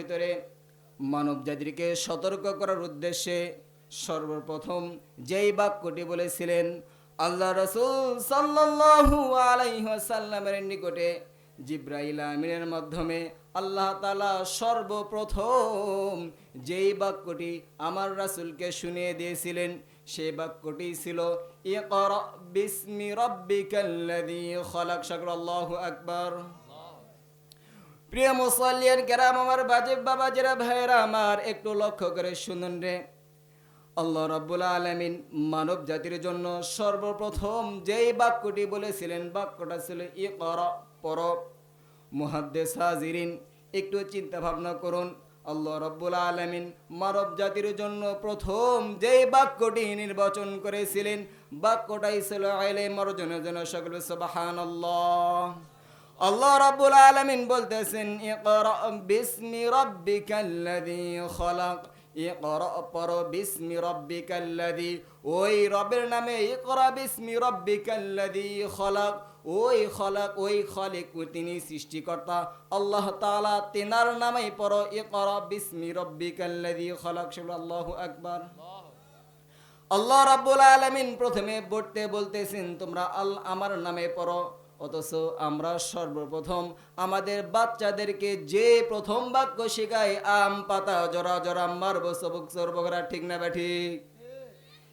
ভিতরে মানব জাতিকে সতর্ক করার উদ্দেশ্যে সর্বপ্রথম যেই বাক্যটি বলেছিলেন, আল্লাহ রসুল সাল্লাল্লাহু আলাইহি ওয়াসাল্লামের নিকটে জিব্রাইল আমিনের মাধ্যমে আল্লাহ তাআলা সর্বপ্রথম যেই বাক্যটি আমার রাসুলকে শুনিয়ে দিয়েছিলেন, সেই বাক্যটি ছিল, ইকরা বিসমি রাব্বিকাল্লাযী খালাক। প্রিয় মুসল্লিয়ান কেরাম আমার বাজে বাবা যারা ভাইয়েরা আমার, একটু লক্ষ্য করে শুনুন রে। আল্লাহ রাব্বুল আলামিন মানব জাতির জন্য সর্বপ্রথম যেই বাক্যটি বলেছিলেন, বাক্যটা ছিল ইকরা পর মুহাদ্দিস হাজিরিন, একটু চিন্তা ভাবনা করুন। আল্লাহ রাব্বুল আলামিন মানব জাতির জন্য প্রথম যেই বাক্যটি নির্বাচন করেছিলেন, বাক্যটাই ছিল আইলে মর্জনের জন্য সকল সুবহানাল্লাহ। আল্লাহ রাব্বুল আলামিন বলতেছেন, ইকরা, বিসমি রাব্বিকাল্লাযী খলাক। ইকরা পর বিসমি রাব্বিকাল্লাযী। ওই রবের নামে, ইকরা, বিসমি রাব্বিকাল্লাযী খলাক। ওই খলাক, ওই খালিক তিনি সৃষ্টিকর্তা। আল্লাহ তাআলা তিনার নামেই পর ইকরা, বিসমি রাব্বিকাল্লাযী খলাক। আল্লাহু আকবার। আল্লাহ রাব্বুল আলামিন প্রথমে পড়তে বলতেছেন, তোমরা আল, আমার নামে পড়ো। অথচ আমরা সর্বপ্রথম আমাদের বাচ্চাদেরকে যে প্রথম বাক্য শেখাই আম, পাতা, জরা জরা, মারব, সবক সর্বকরা ঠিক না ঠিক?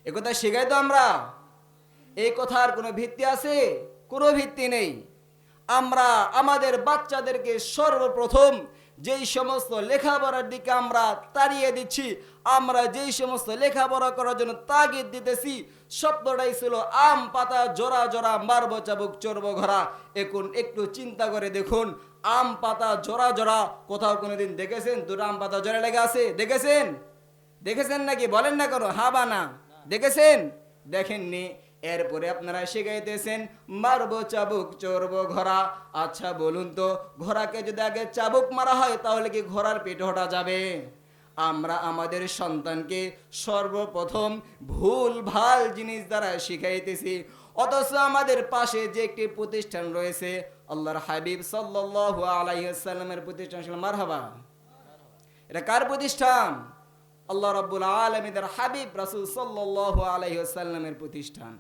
একথা কথা শেখাই তো আমরা। এই কথার কোনো ভিত্তি আছে? কোনো ভিত্তি নেই। আমরা আমাদের বাচ্চাদেরকে সর্বপ্রথম যেই সমস্ত লেখাপড়ার দিকে আমরা তাড়িয়ে দিচ্ছি, আমরা যেই সমস্ত লেখাপড়া করার জন্য তাগিদ দিতেছি শব্দটাই ছিল আম পাতা, জোড়া জোড়া, মারব, চাবুক, চড়ব ঘোরা এখন একটু চিন্তা করে দেখুন, আম পাতা, জোড়া জোড়া কোথাও কোনোদিন দেখেছেন? দুটো আম পাতা, জোড়া লেগে আছে? দেখেছেন? দেখেছেন নাকি? বলেন না কেন? হা বা না। দেখেছেন? দেখেননি। এরপরে আপনারা শিখাইতেছেন মারবো চাবুক, চড়বো ঘোড়া। আচ্ছা বলুন তো, ঘোড়াকে যদি আগে চাবুক মারা হয়, তাহলে কি ঘোড়ার পেট হটা যাবে? আমরা আমাদের সন্তানকে সর্বপ্রথম ভুল, ভালো জিনিস দ্বারা শিখাইতেছি। অথচ আমাদের পাশে যে একটি প্রতিষ্ঠান রয়েছে, আল্লাহর হাবিব সাল্লাল্লাহু আলাইহি সাল্লামের প্রতিষ্ঠান ছিল মারহাবা। এটা কার প্রতিষ্ঠান? আল্লাহ রাব্বুল আলামিনের হাবিব রাসুল সাল্লাল্লাহু আলাইহি ওয়াসাল্লামের প্রতিষ্ঠান।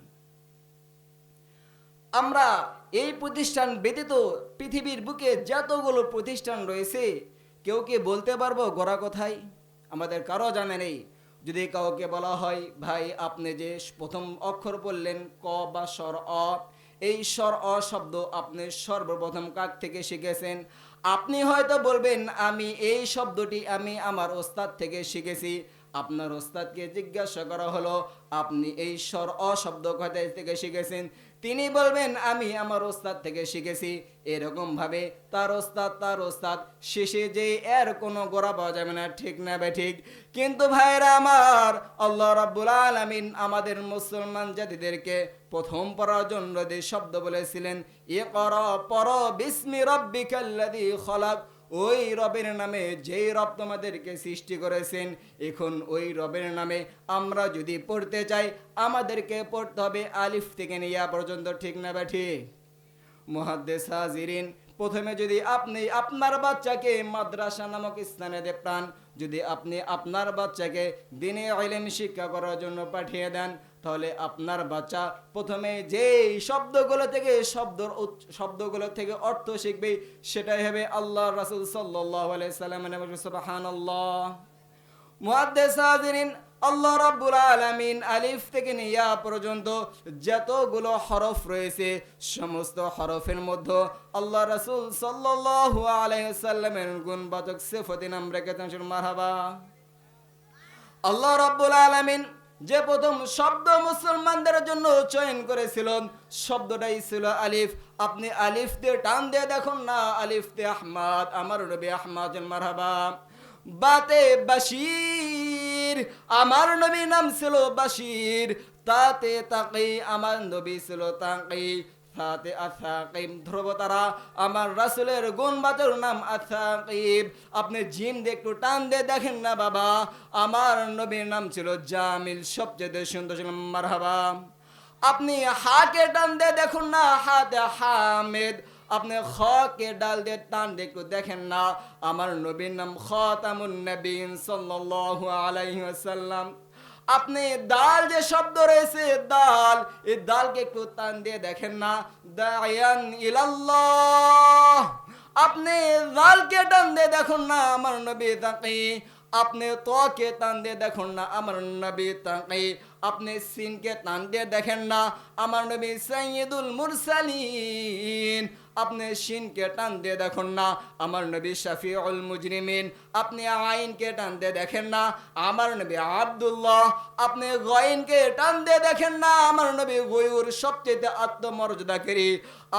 আমরা এই প্রতিষ্ঠান ব্যতীত পৃথিবীর বুকে যতগুলো প্রতিষ্ঠান রয়েছে, কেউ কি বলতে পারব গোড়া কথায়? আমাদের কারও জানে নেই। যদি কাউকে বলা হয়, ভাই, আপনি যে প্রথম অক্ষর বললেন ক বা স্বর অ এই স্বর অ শব্দ আপনি সর্বপ্রথম কাক থেকে শিখেছেন। আপনি হয়তো বলবেন, আমি এই শব্দটি আমি আমার ওস্তাদ থেকে শিখেছি। আপনার ওস্তাদকে জিজ্ঞাসা করা হলো, আপনি এই স্বর অ শব্দ কোথায় থেকে শিখেছেন? তিনি বলবেন, আমি আমার ওস্তাদ থেকে শিখেছি। এরকম ভাবে তার ওস্তাদ তার ওস্তাদ, শেষে যে এর কোনো গোড়া পাওয়া যাবে না, ঠিক না বে ঠিক। কিন্তু ভাইরা আমার, আল্লাহ রাব্বুল আলামিন আমাদের মুসলমান জাতিদেরকে প্রথম পড়ার জন্য যে শব্দ বলেছিলেন এ কর পর বিস্মি রব্বিকাল্লাযী খলাক। ওই রবের নামে যেই রব তোমাদেরকে সৃষ্টি করেছেন, এখন ওই রবের নামে আমরা যদি পড়তে চাই, আমাদেরকে পড়তে হবে আলিফ থেকে নিয়া পর্যন্ত, ঠিক না ব্যাঠি ঠিক? মহাদ্দেশ হাজিরিন, প্রথমে যদি আপনি আপনার বাচ্চাকে মাদ্রাসা নামক স্থানে দেপ্রান যদি আপনি আপনার বাচ্চাকে দিনে আইলেম শিক্ষা করার জন্য পাঠিয়ে দেন তাহলে আপনার বাচ্চা প্রথমে যেই শব্দগুলো থেকে শব্দর উৎ- শব্দগুলো থেকে অর্থ শিখবে, সেটাই হবে আল্লাহ রাসুল সাল্লাহ সাল্লাম সুবহানাল্লাহ। মুহাদ্দিস আল্লাহ রাব্বুল আলামিন আলিফ থেকে নিয়া পর্যন্ত যতগুলো হরফ রয়েছে, সমস্ত হরফের মধ্যে আল্লাহ রাসূল সাল্লাল্লাহু আলাইহি সাল্লামের গুণবাচক সিফাতি নাম রেখেছেন মারহাবা। আল্লাহ রাব্বুল আলামিন যে প্রথম শব্দ মুসলমানদের জন্য চয়ন করেছিলেন, শব্দটাই ছিল আলিফ। আপনি আলিফ দিয়ে টান দিয়ে দেখুন না, আলিফ দে আহমাদ, আমার রবি আহমাদ মারহাবা। বাতে বাশির, আমার নবী নাম ছিল বাশির। তাতে তাকে আমার নবী ছিল তাকি আমার আপনি জিম টান দিয়ে না বাবা। আমার নবীর নাম ছিল জামিল। সুন্দর আপনি হাকে টান দিয়ে দেখুন না? হাতে হামেদ। আপনি খ কে ডাল দিয়ে টান একটু দেখেন না? আমার নবীর নাম খতামুন নবীন সাল্লাল্লাহু আলাইহি ওয়াসাল্লাম। আপনি দাল যে শব্দ রয়েছে দাল এই দালকে একটু টান দিয়ে দেখেন না। দায়ান ইলাল্লাহ। আপনি দালকে টান দিয়ে দেখুন না, আমার নবী তাকে। আপনি তোকে টান দিয়ে দেখুন না, আমার নবী তাকে। আপনি সিনকে টান দিয়ে দেখেন না, আমার নবী সাইয়্যিদুল মুরসালিন। আপনি সিনকে টান দিয়ে দেখুন না, আমার নবী শাফিউল মুজরিমিন। আপনি আইনকে টানতে দেখেন না, আমার নবী আব্দুল্লাহ, আপনি গয়নকে টানতে দেখেন না, আমার নবী গয়ুর সবচেয়ে আত্মমর্যাদাকারী।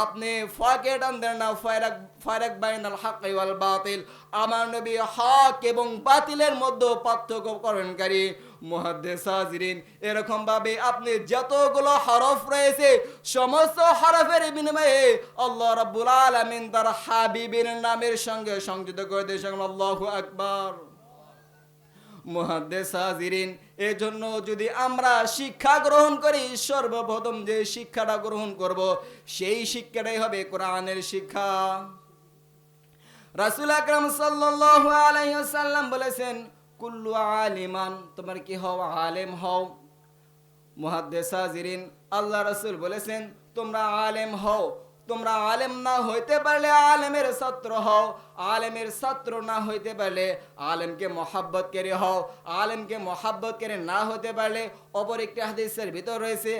আপনি ফাকে টান দেন না, ফায়রাক ফায়রাক বাইনাল হক ওয়াল বাতিল। আমার নবী হক এবং বাতিলের মধ্যে পার্থক্য করেনকারী মুহাদ্দিস হাজিরিন। এরকম ভাবে আপনি যতগুলো হরফ রয়েছে, সমস্ত হরফের বিনিময়ে আল্লাহ রাব্বুল আলামিন তার হাবিবের নামের সঙ্গে সংযুক্ত করে দিয়েছেন। আল্লাহু আকবার। যদি আমরা শিক্ষা গ্রহণ করি, সর্বপ্রথম যে শিক্ষাটা গ্রহণ করব, সেই শিক্ষাটাই হবে কোরআনের শিক্ষা। রাসূল আকরাম বলেছেন, কুল্লু আলিমান তোমার কি হও, আলেম হও। আল্লাহ রাসূল বলেছেন, তোমরা আলেম হও তোমরা আলেম না হইতে পারলে আলেমের ছাত্র হও, আলেমের ছাত্র না হইতে পারলে আলেমকে মহাব্বত করে হও, আলেমকে মহাব্বত করে না হতে পারলে অপর একটি হাদিসের ভিতর রয়েছে,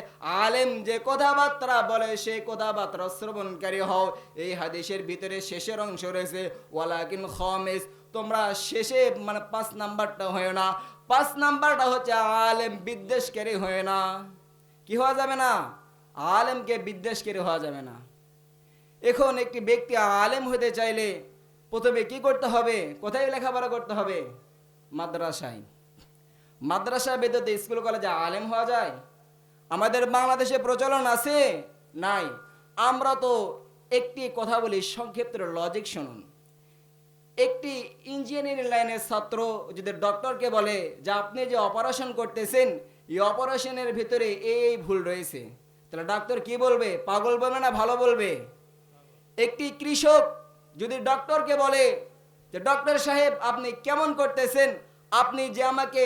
আলেম যে কথাবার্তা বলে সেই কথাবার্তা শ্রবণকারী হও। এই হাদিসের ভিতরে শেষের অংশ রয়েছে, ওয়ালাকিন খমেস, তোমরা শেষে মানে পাঁচ নাম্বারটা হয় না, পাঁচ নাম্বারটা হচ্ছে আলেম বিদ্বেষকারী হয় না। কি হওয়া যাবে না? আলেমকে বিদ্বেষকারী হওয়া যাবে না। এখন একটি ব্যক্তি আলেম হতে চাইলে প্রথমে কি করতে হবে? কোথায় লেখাপড়া করতে হবে? মাদ্রাসায়। মাদ্রাসা বেদতে স্কুল কলেজে আলেম হওয়া যায়? আমাদের বাংলাদেশে প্রচলন আছে? নাই। আমরা তো একটি কথা বলি, সংক্ষিপ্ত লজিক শুনুন। একটি ইঞ্জিনিয়ারিং লাইনের ছাত্র যদি ডক্টরকে বলে যে, আপনি যে অপারেশন করতেছেন, এই অপারেশনের ভিতরে এই এই ভুল রয়েছে। তাহলে ডাক্তার কি বলবে? পাগল বলবে না ভালো বলবে? একটি কৃষক যদি ডক্টরকে বলে যে, ডক্টর সাহেব, আপনি কেমন করতেছেন? আপনি যে আমাকে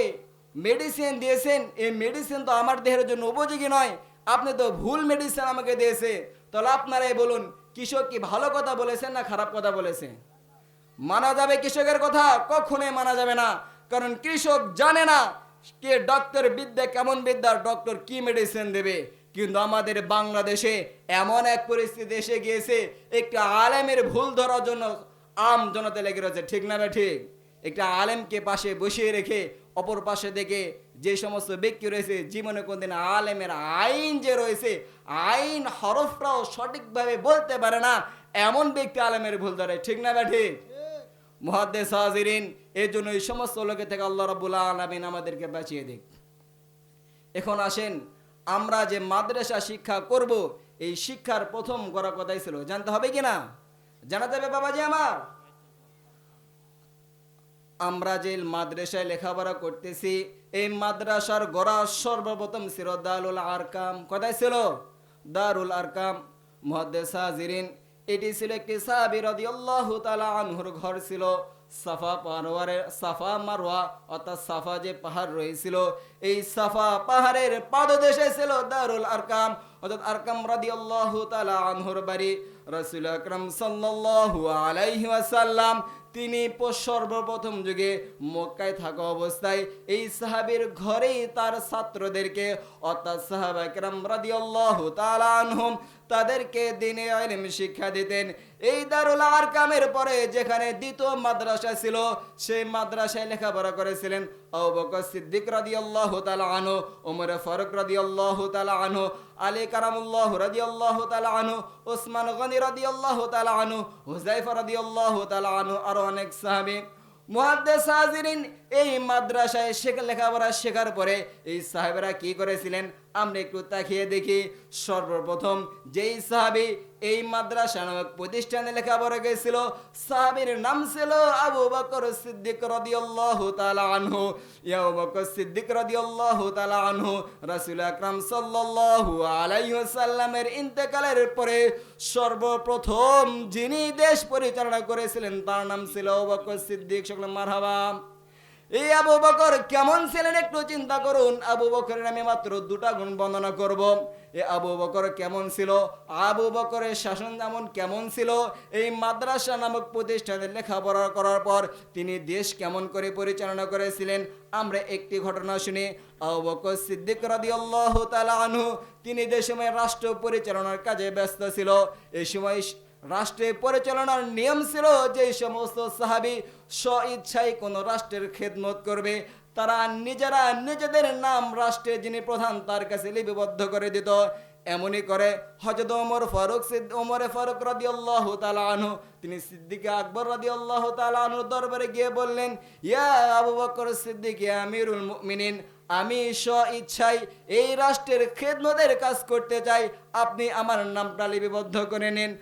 মেডিসিন দিয়েছেন, এই মেডিসিন তো আমার দেহের জন্য উপযোগী নয়। আপনি তো ভুল মেডিসিন আমাকে দিয়েছে। তাহলে আপনারাই বলুন, কৃষক কি ভালো কথা বলেছেন না খারাপ কথা বলেছে? মানা যাবে কৃষকের কথা? কখনোই মানা যাবে না। কারণ কৃষক জানে না কে ডক্টর বিদ্যা, কেমন বিদ্যা ডক্টর কি মেডিসিন দেবে। কিন্তু আমাদের বাংলাদেশে এমন এক পরিস্থিতি এসে গিয়েছে, একটি আলেমের ভুল ধরার জন্য আম জনতা লেগে রয়েছে, ঠিক না ঠিক? একটা আলেমকে পাশে বসিয়ে রেখে অপর পাশে দেখে যে সমস্ত ব্যক্তি রয়েছে, জীবনে কোনদিন আলেমের আইন যে রয়েছে, আইন হরফটাও সঠিকভাবে বলতে পারে না, এমন ব্যক্তি আলেমের ভুল ধরে, ঠিক না ঠিক? মহাদ্দেশ হাজিরিন, এর জন্য এই সমস্ত লোকের থেকে আল্লাহ রাবুল আলমিন আমাদেরকে বাঁচিয়ে দিক। এখন আসেন আমরা যে মাদ্রাসা শিক্ষা করব, এই শিক্ষার প্রথম করা কথাই ছিল? জানতে হবে কি না? জানাতে হবে বাবাজি আমার? আমরা যে মাদ্রাসায় লেখাপড়া করতেছি, এই মাদ্রাসার গড়া সর্বপ্রথম ছিল দারুল আরকাম। কথাই ছিল? দারুল আরকাম মহাদ্দেশ হাজিরিন। এটি ছিল একটি সাহাবি রাদিয়াল্লাহু তাআলা আনহুর ঘর ছিল। সাফা পাহাড়ে সাফা মারওয়া অর্থাৎ সাফা যে পাহাড় রয়েছিল, এই সাফা পাহাড়ের পাদদেশে ছিল দারুল আরকাম। অর্থাৎ আরকাম রাদিয়াল্লাহু তাআলা আনহুর বাড়ি। রাসূল আকরাম সাল্লাল্লাহু আলাইহি ওয়াসাল্লাম, তিনি সর্বপ্রথম যুগে মক্কায় থাকা অবস্থায় এই সাহাবির ঘরেই তার ছাত্রদেরকে, অর্থাৎ সাহাবা একরাম রাদিয়াল্লাহু তাআলা আনহুম তাদেরকে দিনে ইলম শিক্ষা দিতেন। এই দারুল আরকামের পরে যেখানে দ্বিতীয় মাদ্রাসা ছিল, সেই মাদ্রাসায় লেখাপড়া করেছিলেন বকর সিদ্দিক রাদিয়াল্লাহু তাআলা আনহু ওমর ফারুক রাদিয়াল্লাহু তাআলা আনহু, আলী কারামুল্লাহ রাদিয়াল্লাহু তাআলা আনহু ওসমান গনি রাদিয়াল্লাহু তাআলা আনহু হুযায়ফা রাদিয়াল্লাহু তাআলা আনহু, আরও অনেক সাহাবী। মুহাদ্দিস হাজিরিন এই মাদ্রাসায় শেখা, লেখাপড়া শেখার পরে এই সাহেবেরা কি করেছিলেন? আমরা একটু তাকিয়ে দেখি। সর্বপ্রথম যেই সাহাবি এই মাদ্রাসা নামক প্রতিষ্ঠানে লেখাপড়া গেছিল সাহাবির নাম ছিল আবু বকর সিদ্দিক রাদিয়াল্লাহু তাআলা আনহু। ইয়া বকর সিদ্দিক রাদিয়াল্লাহু তাআলা আনহু, রাসূল আকরাম সাল্লাল্লাহু আলাইহি ওয়াসাল্লামের ইন্তেকালের পরে সর্বপ্রথম যিনি দেশ পরিচালনা করেছিলেন, তার নাম ছিল আবু বকর সিদ্দিক। সকলে মারহাবা। এই আবু বকর কেমন ছিলেন একটু চিন্তা করুন। আবু বকরের আমি মাত্র দুটা গুণ বর্ণনা করব। এ আবু বকর কেমন ছিল? আবু বকরের শাসন যেমন কেমন ছিল? এই মাদ্রাসা নামক প্রতিষ্ঠানে লেখাপড়া করার পর তিনি দেশ কেমন করে পরিচালনা করেছিলেন? আমরা একটি ঘটনা শুনি। আবু বকর সিদ্দিক রাদিয়াল্লাহু তাআলা আনহু, তিনি যে সময় রাষ্ট্র পরিচালনার কাজে ব্যস্ত ছিল। এই সময় রাষ্ট্রে পরিচালনার নিয়ম ছিল যে সমস্ত সাহাবি স্ব ইচ্ছায় কোনো রাষ্ট্রের খেদমত করবে, তারা নিজেরা নিজেদের নাম রাষ্ট্রের যিনি প্রধান তার কাছে লিপিবদ্ধ করে দিত। এমনই করে হজরত ওমর ফারুক ওমরে ফারুক রাদি আল্লাহ আনহু, তিনি সিদ্দিকে আকবর রাদি আল্লাহ আনহুর দরবারে গিয়ে বললেন, ইয়া আবু বকর সিদ্দিক আমিরুল মিনিন আমি স্ব ইচ্ছায় এই রাষ্ট্রের খেদমতের কাজ করতে চাই। আপনি আমার নামটা লিপিবদ্ধ করে নিন।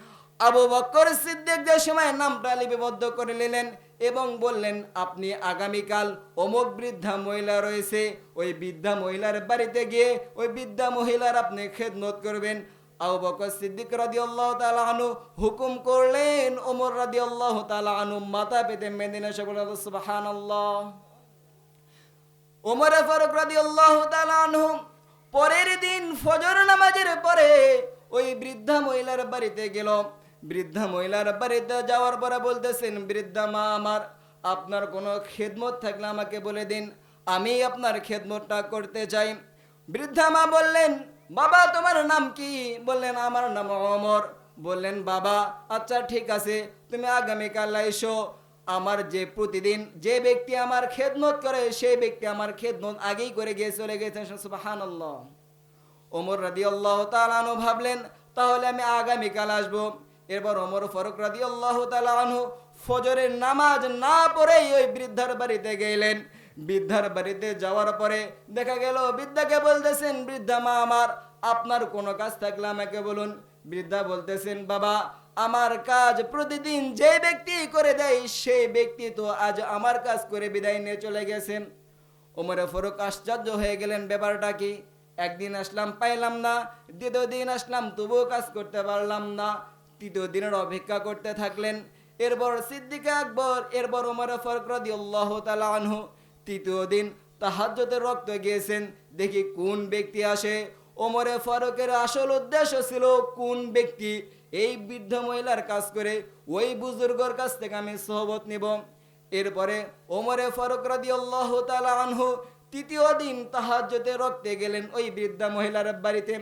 আবু বক্কর সিদ্দিক যে সময় নামটা লিপিবদ্ধ করে নিলেন এবং বললেন, আপনি আগামীকাল অমুক বৃদ্ধা মহিলা রয়েছে, ওই বৃদ্ধা মহিলার বাড়িতে গিয়ে ওই বৃদ্ধা মহিলার আপনি খেদমত করবেন। আবু বকর সিদ্দিক রাদিয়াল্লাহু তাআলা আনহু হুকুম করলেন, ওমর রাদিয়াল্লাহু তাআলা আনহু মাথা পেতে মেদিনা সকলে সুবহানাল্লাহ। ওমর ফারুক রাদিয়াল্লাহু তাআলা আনহু পরের দিন ফজর নামাজের পরে ওই বৃদ্ধা মহিলার বাড়িতে গেল। বৃদ্ধা মহিলার বাড়িতে যাওয়ার পরে বলতেছেন, বৃদ্ধা মা, আমার আপনার কোনো খেদমত থাকলে আমাকে বলে দিন, আমি আপনার খেদমতটা করতে চাই বৃদ্ধা মা বললেন, বাবা, তোমার নাম কি? বললেন, আমার নাম অমর। বললেন, বাবা আচ্ছা ঠিক আছে, তুমি আগামীকাল এসো। আমার যে প্রতিদিন যে ব্যক্তি আমার খেদমত করে, সেই ব্যক্তি আমার খেদমত আগেই করে গিয়ে চলে গেছেন সুবহানাল্লাহ। ওমর রাদি আল্লাহ তালানু ভাবলেন, তাহলে আমি আগামীকাল আসব। এরপর ওমর ফারুক রাদি আল্লাহ তালানহু ফজরের নামাজ না পড়েই ওই বৃদ্ধার বাড়িতে গেলেন। বৃদ্ধার বাড়িতে যাওয়ার পরে দেখা গেল, বৃদ্ধাকে বলতেছেন, বৃদ্ধা মা আমার, আপনার কোনো কাজ থাকলে আমাকে বলুন। বৃদ্ধা বলতেছেন, বাবা, আমার কাজ প্রতিদিন যে ব্যক্তি করে দেয়, সেই ব্যক্তি তো আজ আমার কাজ করে বিদায় নিয়ে চলে গেছেন। ওমরে ফারুক আশ্চর্য হয়ে গেলেন, ব্যাপারটা কি? একদিন আসলাম, পাইলাম না। দ্বিতীয় দিন আসলাম, তবুও কাজ করতে পারলাম না। তৃতীয় দিনের অপেক্ষা করতে থাকলেন। এরপর সিদ্দিক আকবর, এরপর ওমর ফারুক রাদিয়াল্লাহু তাআলা আনহু তৃতীয় দিন তাহাজ্জুদের রক্ত গিয়েছেন। দেখি কোন ব্যক্তি আসে? ওমরে ফারুকের আসল উদ্দেশ্য ছিল কোন ব্যক্তি? এই বৃদ্ধ মহিলার কাজ করে ওই বুজুর্গর কাছ থেকে আমি সহবত নিব। এরপরে ওমরে ফারুক রাদিয়াল্লাহু তাআলা আনহু তৃতীয় দিন তাহাজ্জুদে রক্তে গেলেন ওই বৃদ্ধা মহিলার বাড়িতে।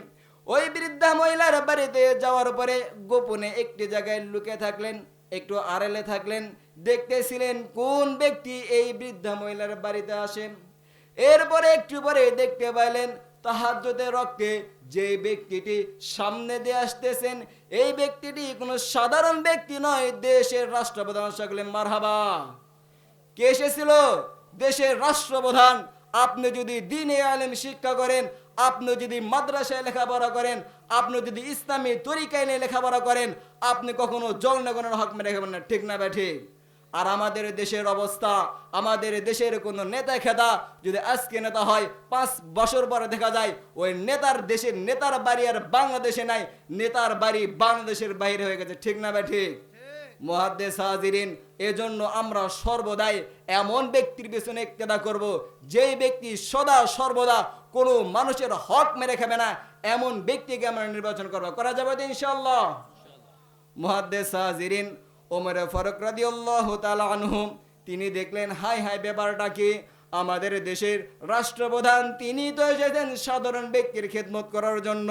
ওই বৃদ্ধা মহিলার বাড়িতে যাওয়ার পরে গোপনে একটি জায়গায় লুকে থাকলেন, একটু আড়ালে থাকলেন, দেখতেছিলেন কোন ব্যক্তি এই বৃদ্ধা মহিলার বাড়িতে আসেন। এরপরে একটু পরে দেখতে পাইলেন তাহাজ্জুদে রক্তে যে ব্যক্তিটি সামনে দিয়ে আসতেছেন, এই ব্যক্তিটি কোনো সাধারণ ব্যক্তি নয়, দেশের রাষ্ট্রপ্রধান। সকলে মারহাবা। কে এসেছিল? দেশের রাষ্ট্রপ্রধান। আপনি যদি দিনে আলেম শিক্ষা করেন আপনি যদি মাদ্রাসায় লেখাপড়া করেন, আপনি যদি ইসলামী তরিকায় নিয়ে লেখাপড়া করেন, আপনি কখনো জনগণের হক মেরে খাবেন না। ঠিক না ব্যাঠে আর আমাদের দেশের অবস্থা, আমাদের দেশের কোনো নেতা খেতা যদি আজকে নেতা হয়, পাঁচ বছর পরে দেখা যায়, ওই নেতার দেশের নেতার বাড়ি আর বাংলাদেশে নাই, নেতার বাড়ি বাংলাদেশের বাইরে হয়ে গেছে। ঠিক না ব্যাঠে মহাদ্দেশ হাজিরিন, এজন্য আমরা সর্বদাই এমন ব্যক্তির পেছনে ইক্তেদা করব, যেই ব্যক্তি সদা সর্বদা কোনো মানুষের হক মেরে খাবে না, এমন ব্যক্তিকে আমরা নির্বাচন করব। করা যাবে তো ইনশাল্লাহ মহাদ্দেশ ওমরে ফারুক রাদিয়াল্লাহু তাআলা আনহু, তিনি দেখলেন হাই হাই ব্যাপারটা কি? আমাদের দেশের রাষ্ট্রপ্রধান তিনি তো এসেছেন সাধারণ ব্যক্তির খেদমত করার জন্য।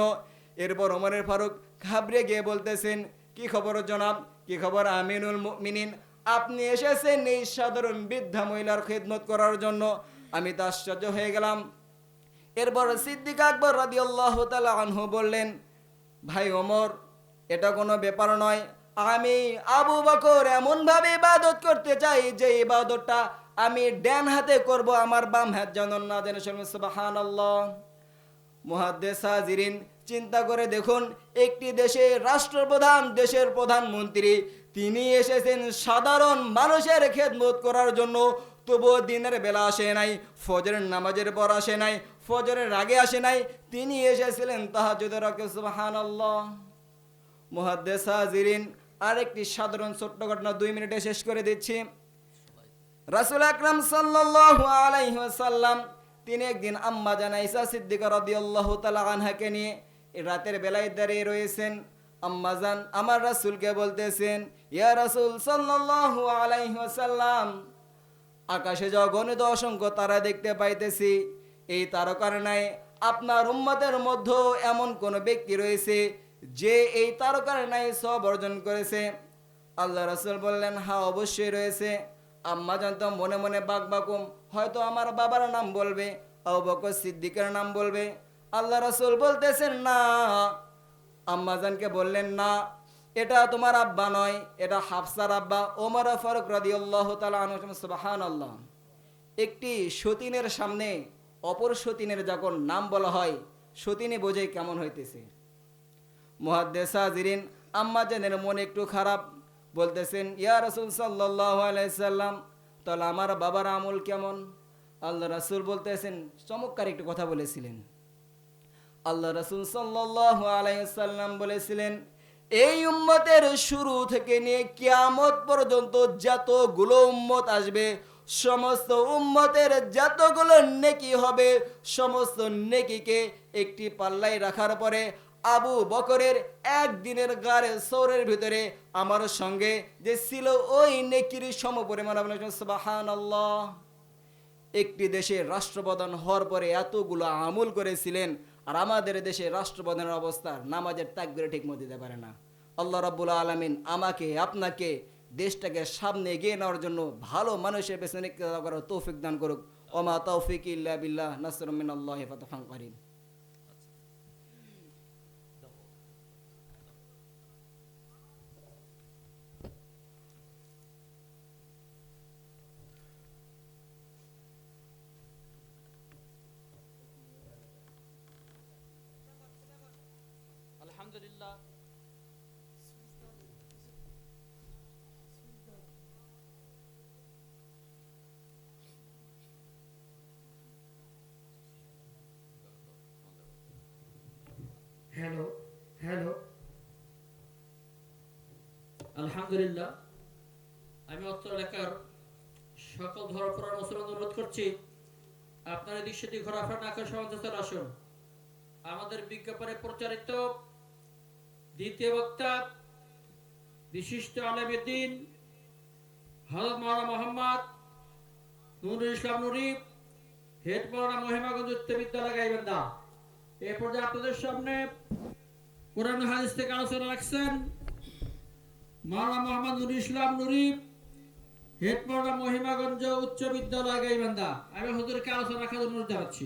এরপর ওমরের ফারুক ঘাবড়ে গিয়ে বলতেছেন, কি খবর জনাব? কি খবর আমিনুল মিনিন আপনি এসেছেন এই সাধারণ বৃদ্ধা মহিলার খেদমত করার জন্য। আমি তো আশ্চর্য হয়ে গেলাম। এরপর সিদ্দিক আকবর রাদিয়াল্লাহু তাআলা আনহু বললেন, ভাই ওমর, এটা কোনো ব্যাপার নয়। আমি আবু বকর এমন ভাবে ইবাদত করতে চাই যে ইবাদতটা আমি ডান হাতে করব, আমার বাম হাত যেন না যেন শুনবে সুবহানাল্লাহ। মুহাদ্দেস হাজিরিন চিন্তা করে দেখুন, একটি দেশে রাষ্ট্রপ্রধান, দেশের প্রধানমন্ত্রী, তিনি এসেছেন সাধারণ মানুষের খেদমত করার জন্য। তবুও দিনের বেলা আসে নাই, ফজরের নামাজের পর আসে নাই ফজরের আগে আসে নাই, তিনি এসেছিলেন তাহাজুদের রকে হাজিরিন আরেকটি সাধারণ ছোট্ট ঘটনা দুই মিনিটে শেষ করে দিচ্ছি। রাসুল আকরাম সাল্লাল্লাহু আলাইহি ওয়াসাল্লাম, তিনি একদিন আম্মা জানা ঈসা সিদ্দিকা রাদিয়াল্লাহু তাআলা আনহাকে নিয়ে রাতের বেলায় দাঁড়িয়ে রয়েছেন। আম্মা জান, আমার রাসূলকে বলতেছেন, ইয়া রাসূল সাল্লাল্লাহু আলাইহি ওয়াসাল্লাম, আকাশে জগণিত অসংখ্য তারা দেখতে পাইতেছি এই তারকার নাই আপনার উম্মতের মধ্যে এমন কোন ব্যক্তি রয়েছে যে এই তারকার নাই সব অর্জন করেছে। আল্লাহ রাসূল বললেন হ্যাঁ অবশ্যই রয়েছে। আম্মা জানতাম মনে মনে বাক বাকুম। হয়তো আমার বাবার নাম বলবে, আবু বকর সিদ্দিকের নাম বলবে। আল্লাহ রাসূল বলতেছেন, না। আম্মাজানকে বললেন, না, এটা তোমার আব্বা নয়, এটা হাফসার আব্বা ওমর ফারুক রাদিয়াল্লাহু তাআলা আনহু। সুবহানাল্লাহ। একটি সতীনের সামনে অপর সতীনের যখন নাম বলা হয়, সতীনে বোঝে কেমন হইতেছে? মুহাদ্দেসা জিরিন আম্মাজানের মন একটু খারাপ, বলতেছেন, ইয়া রাসূল সাল্লাল্লাহু আলাইহি সাল্লাম, তাহলে আমার বাবার আমল কেমন? আল্লাহ রাসূল বলতেছেন, চমৎকার একটু কথা বলেছিলেন। আল্লাহ রসুল সাল্লাহ আলাইসাল্লাম বলেছিলেন, এই উম্মতের শুরু থেকে নিয়ে কিয়ামত পর্যন্ত যতগুলো উম্মত আসবে সমস্ত উম্মতের যতগুলো নেকি হবে, সমস্ত নেকিকে একটি পাল্লায় রাখার পরে আবু বকরের একদিনের গাড়ে সৌরের ভিতরে আমার সঙ্গে যে ছিল ওই নেকির সম পরিমাণ আল্লাহ একটি দেশের রাষ্ট্রপ্রধান হওয়ার পরে এতগুলো আমল করেছিলেন আর আমাদের দেশে রাষ্ট্রপ্রধানের অবস্থা নামাজের তাকবিরে ঠিক মতো দিতে পারে না। আল্লাহ রাবুল আলমিন আমাকে, আপনাকে দেশটাকে সামনে এগিয়ে নেওয়ার জন্য ভালো মানুষের পেছনে ইক্তেদা করার তৌফিক দান করুক। ওমা তৌফিক ইল্লা বিল্লাহ নাসরুমিন আল্লাহ ফাতহান করিম। আলহামদুলিল্লাহ। আলহামদুলিল্লাহ, আমি অত্র এলাকার সকল ধর্মপ্রাণ মুসলমান অনুরোধ করছি, আপনার এদিক সেদিক ঘোরাফেরা না করে সমাজে আসুন। আমাদের বিজ্ঞাপনে প্রচারিত দ্বিতীয় বক্তা বিশিষ্ট আলমুদ্দিন হজরত মৌলানা মোহাম্মদ নুরুল ইসলাম নুরি, হেড মৌলানা মহিমাগঞ্জ উচ্চ বিদ্যালয় গাইবান্ধা। এ পর্যায়ে আপনাদের সামনে কোরআন হাদিস থেকে আলোচনা রাখছেন। মৌলানা মোহাম্মদ নুরুল ইসলাম নুরি হেড মৌলানা মহিমাগঞ্জ উচ্চ বিদ্যালয় গাইবান্ধা। আমি হুজুরকে আলোচনা রাখার অনুরোধ জানাচ্ছি।